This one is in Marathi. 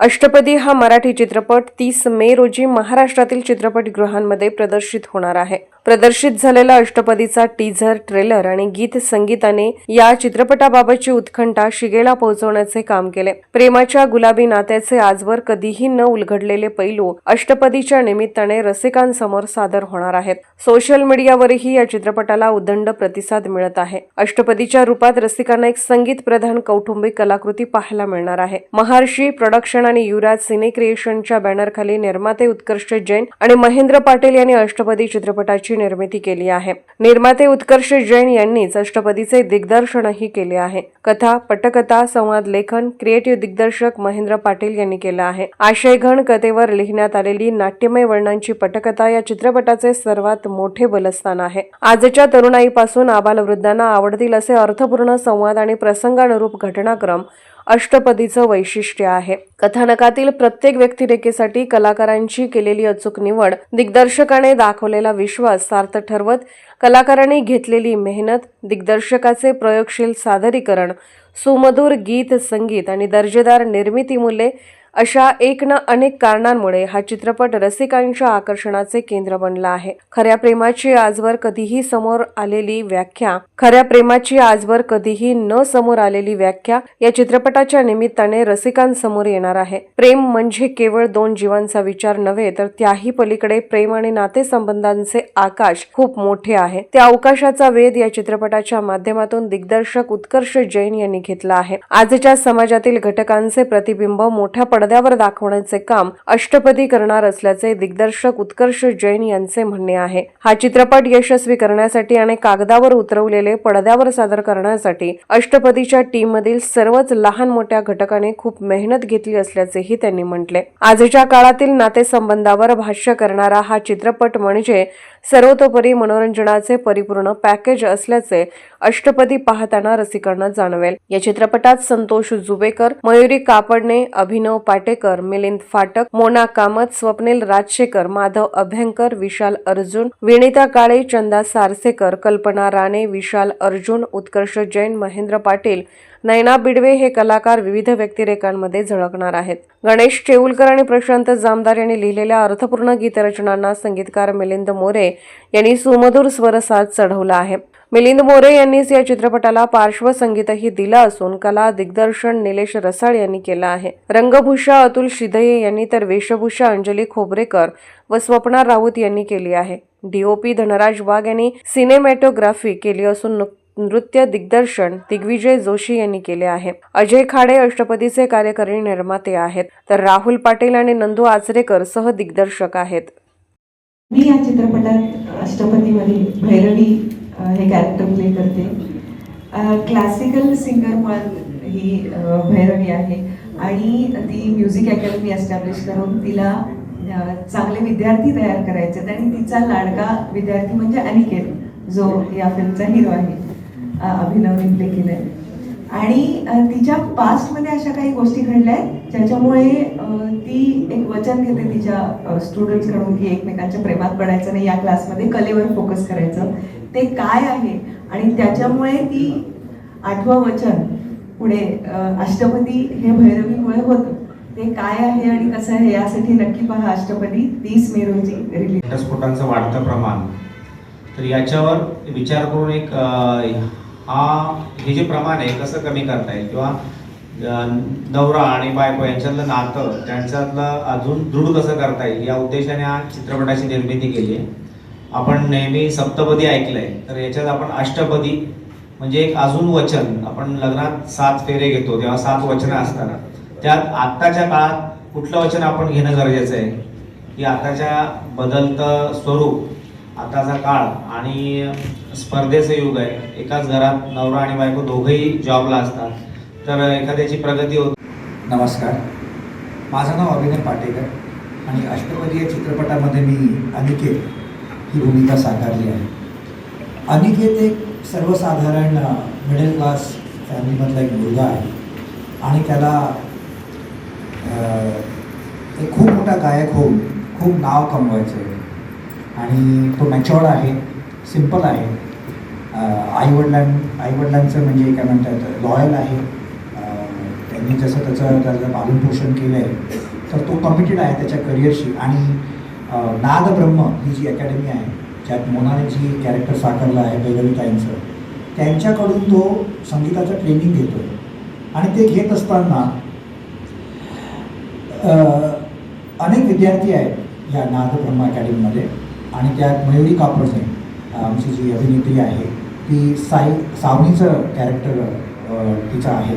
अष्टपदी हा मराठी चित्रपट तीस मे रोजी महाराष्ट्रातील चित्रपटगृहांमध्ये प्रदर्शित होणार आहे. प्रदर्शित झालेला अष्टपदीचा टीझर ट्रेलर आणि गीत संगीताने या चित्रपटाबाबतची उत्कंठा शिगेला पोहोचवण्याचे काम केले. प्रेमाच्या गुलाबी नात्याचे आजवर कधीही न उलगडलेले पैलू अष्टपदीच्या निमित्ताने रसिकांसमोर सादर होणार आहेत. सोशल मीडियावरही या चित्रपटाला उदंड प्रतिसाद मिळत आहे. अष्टपदीच्या रूपात रसिकांना एक संगीत प्रधान कौटुंबिक कलाकृती पाहायला मिळणार आहे. महर्षी प्रोडक्शन आणि युवराज सिने क्रिएशनच्या बॅनरखाली निर्माते उत्कर्ष जैन आणि महेंद्र पाटील यांनी अष्टपदी चित्रपटाची निर्मिती केली आहे. निर्माते उत्कर्ष जैन यांनीच अष्टपदीचे दिग्दर्शनही केले आहे. कथा पटकथा संवाद लेखन क्रिएटिव्ह दिग्दर्शक महेंद्र पाटील यांनी केलं आहे. आशयघन कथेवर लिहिण्यात आलेली नाट्यमय वर्णांची पटकथा या चित्रपटाचे सर्वात मोठे बलस्थान आहे. आजच्या तरुणाईपासून आबालवृद्धांना आवडतील असे अर्थपूर्ण संवाद आणि प्रसंगानुरूप घटनाक्रम अष्टपदीचं वैशिष्ट्य आहे. कथानकातील प्रत्येक व्यक्तिरेखेसाठी कलाकारांची केलेली अचूक निवड दिग्दर्शकाने दाखवलेला विश्वास सार्थ ठरवत कलाकारांनी घेतलेली मेहनत दिग्दर्शकाचे प्रयोगशील सादरीकरण सुमधुर गीत संगीत आणि दर्जेदार निर्मिती मूल्ये अशा एक ना अनेक कारणांमुळे हा चित्रपट रसिकांच्या आकर्षणाचे केंद्र बनला आहे. खऱ्या प्रेमाची आजवर कधीही समोर आलेली व्याख्या खऱ्या प्रेमाची आजवर कधीही न समोर आलेली व्याख्या या चित्रपटाच्या निमित्ताने रसिकांसमोर येणार आहे. प्रेम म्हणजे केवळ दोन जीवांचा विचार नव्हे तर त्याही पलीकडे प्रेम आणि नातेसंबंधांचे आकाश खूप मोठे आहे. त्या अवकाशाचा वेध या चित्रपटाच्या माध्यमातून दिग्दर्शक उत्कर्ष जैन यांनी घेतला आहे. आजच्या समाजातील घटकांचे प्रतिबिंब मोठ्या पडद्यावर दाखवण्याचे काम अष्टपदी करणार असल्याचे दिग्दर्शक उत्कर्ष जैन यांचे म्हणणे आहे. हा चित्रपट यशस्वी करण्यासाठी आणि कागदावर उतरवलेले पडद्यावर सादर करण्यासाठी अष्टपदीच्या टीममधील सर्वच लहान मोठ्या घटकाने खूप मेहनत घेतली असल्याचेही त्यांनी म्हटले. आजच्या काळातील नातेसंबंधावर भाष्य करणारा हा चित्रपट म्हणजे सर्वतोपरी मनोरंजनाचे परिपूर्ण पॅकेज असल्याचे अष्टपदी पाहताना रसिकांना जाणवेल. या चित्रपटात संतोष जुबेकर मयुरी कापडणे अभिनव पाटेकर मिलिंद फाटक मोना कामत स्वप्नील राजशेखर माधव अभ्यंकर विशाल अर्जुन विनिता काळे चंदा सारसेकर कल्पना राणे विशाल अर्जुन उत्कर्ष जैन महेंद्र पाटील नैना बिडवे हे कलाकार विविध व्यक्तिरेखांमध्ये झळकणार आहेत. गणेश चेऊलकर आणि प्रशांत जामदार यांनी लिहिलेल्या अर्थपूर्ण गीतरचनांना संगीतकार मिलिंद मोरे यांनी सुमधुर स्वरसाज चढवला आहे. मिलिंद मोरे यांनीच या चित्रपटाला पार्श्वसंगीतही दिलं असून कला दिग्दर्शन निलेश रसाळ यांनी केलं आहे. रंगभूषा अतुल शिदये यांनी तर वेशभूषा अंजली खोबरेकर व स्वप्ना राऊत यांनी केली आहे. डीओपी धनराज वाघ यांनी सिनेमॅटोग्राफी केली असून नुक- नृत्य दिग्दर्शन दिग्विजय जोशी यांनी केले आहे. अजय खाडे अष्टपदीचे कार्यकारी निर्माते आहेत. तर राहुल पाटील आणि नंदू आचरेकर सह दिग्दर्शक आहेत. मी या चित्रपटात अष्टपदीमध्ये भैरवी हे कॅरेक्टर प्ले करते. क्लासिकल सिंगर म्हणून ही भैरवी आहे. आणि ती म्युझिक अकॅडमी एस्टॅब्लिश करून तिला चांगले विद्यार्थी तयार करायचे. आणि तिचा लाडका विद्यार्थी म्हणजे अनिकेत जो या फिल्मचा हिरो आहे. अभिनवने प्ले आहे आणि तिच्या पास्टमध्ये अशा काही गोष्टी घडल्या आहेत ज्याच्यामुळे ती एक वचन घेते तिच्या स्टुडंट्सकडून की एकमेकांच्या प्रेमात पडायचं नाही या क्लासमध्ये कलेवर फोकस करायचं. ते काय आहे? आणि त्याच्यामुळे ती आठवं वचन पुढे अष्टपदी हे भैरवीमुळे होतं. ते काय आहे आणि कसं आहे यासाठी नक्की पहा अष्टपदी तीस मे रोजी रिलीज घटस्फोटांचं वाढतं प्रमाण. तर याच्यावर विचार करून एक हा हे जे प्रमाण आहे कसं कमी करता येईल? किंवा नवरा आणि बायको यांच्यातलं नातं त्यांच्यातलं अजून दृढ कसं करता येईल? या उद्देशाने हा चित्रपटाची निर्मिती केली आहे. आपण नेहमी सप्तपदी ऐकलंय तर याच्यात आपण अष्टपदी म्हणजे एक अजून वचन आपण लग्नात सात फेरे घेतो तेव्हा सात वचनं असताना. त्यात आत्ताच्या काळात कुठलं वचन आपण घेणं गरजेचं आहे? की आताच्या बदलतं स्वरूप आताचा काळ आणि स्पर्धेचं युग आहे. एकाच घरात नवरा आणि बायको दोघंही जॉबला असतात. तर एखाद्याची प्रगती होत नमस्कार. माझं नाव अभिनय पाटेकर आणि अष्टपदी या चित्रपटामध्ये मी अनिकेत ही भूमिका साकारली आहे. अनिकेत एक सर्वसाधारण मिडल क्लास फॅमिलीमधला एक मुलगा आहे. आणि त्याला एक खूप मोठा गायक होऊन खूप नाव कमवायचं. आहे आणि तो मॅच्युअर्ड आहे सिंपल आहे. आईवडिलां आईवडिलांचं म्हणजे काय म्हणतात लॉयल आहे. त्यांनी जसं त्याचं त्याचं पालनपोषण केलं आहे तर तो कमिटेड आहे त्याच्या करिअरशी आणि नाद ब्रह्म ही जी अकॅडमी आहे ज्यात मोनाने जी कॅरेक्टर साकारलं आहे भैरवीताईंचं त्यांच्याकडून तो संगीताचं ट्रेनिंग घेतो आणि ते घेत असताना अनेक विद्यार्थी आहेत या नाद ब्रह्म अकॅडमीमध्ये आणि त्यात मयुरी कापडणे आमची जी अभिनेत्री आहे ती साई सावनीचं कॅरेक्टर तिचं आहे.